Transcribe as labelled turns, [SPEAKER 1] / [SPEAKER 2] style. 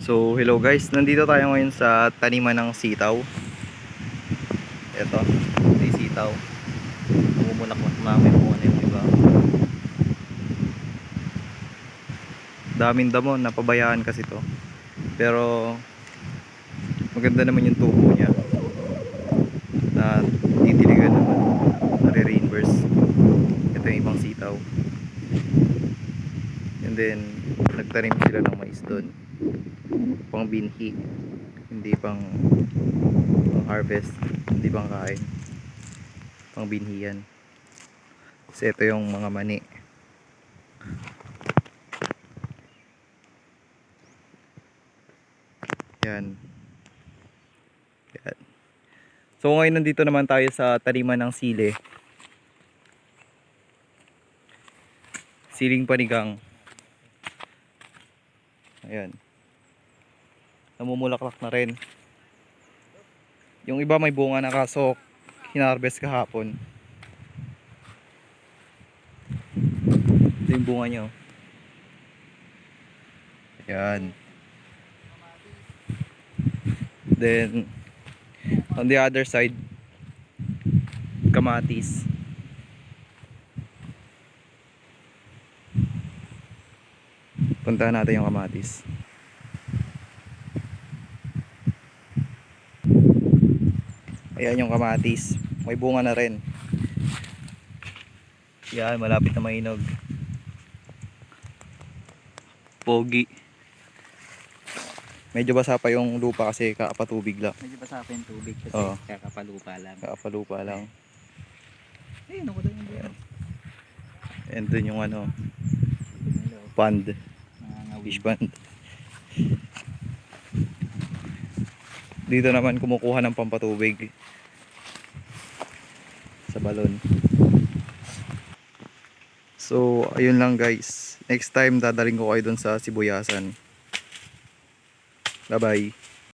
[SPEAKER 1] So, hello guys. Nandito tayo ngayon sa taniman ng sitaw. Ito, yung sitaw. Na may bunga na yung iba. Daming damo, napabayaan kasi to. Pero, maganda naman yung tubo niya. Na titiligan naman. Nare-reimburse. Ito yung ibang sitaw. And then, nagtanim sila ng mais doon pang binhi hindi pang pang harvest hindi pang kain. Pang binhi yan. Kasi ito yung mga mani. Yan. Yan. So ngayon nandito naman tayo sa taniman ng sili. Siling panigang. Ayan namumulaklak na rin. Yung iba may bunga na kaso hinarvest kahapon. Ito yung bunga niya. oh. Ayan. Then, on the other side, kamatis. Puntahan natin yung kamatis. Ayan yung kamatis. May bunga na rin. Yan, malapit na mainog. Pogi. Medyo basa pa yung lupa kasi kaapatubig lang.
[SPEAKER 2] Medyo basa pa yung tubig kasi
[SPEAKER 1] Oo.
[SPEAKER 2] kakapalupa lang.
[SPEAKER 1] Kaapalupa lang.
[SPEAKER 2] Ayun, ako doon yung
[SPEAKER 1] Ayan. And dun yung ano, pond. Fish pond. Dito naman kumukuha ng pampatubig. Sa balon. So, ayun lang guys. Next time dadaling ko kayo dun sa Sibuyasan. Bye-bye.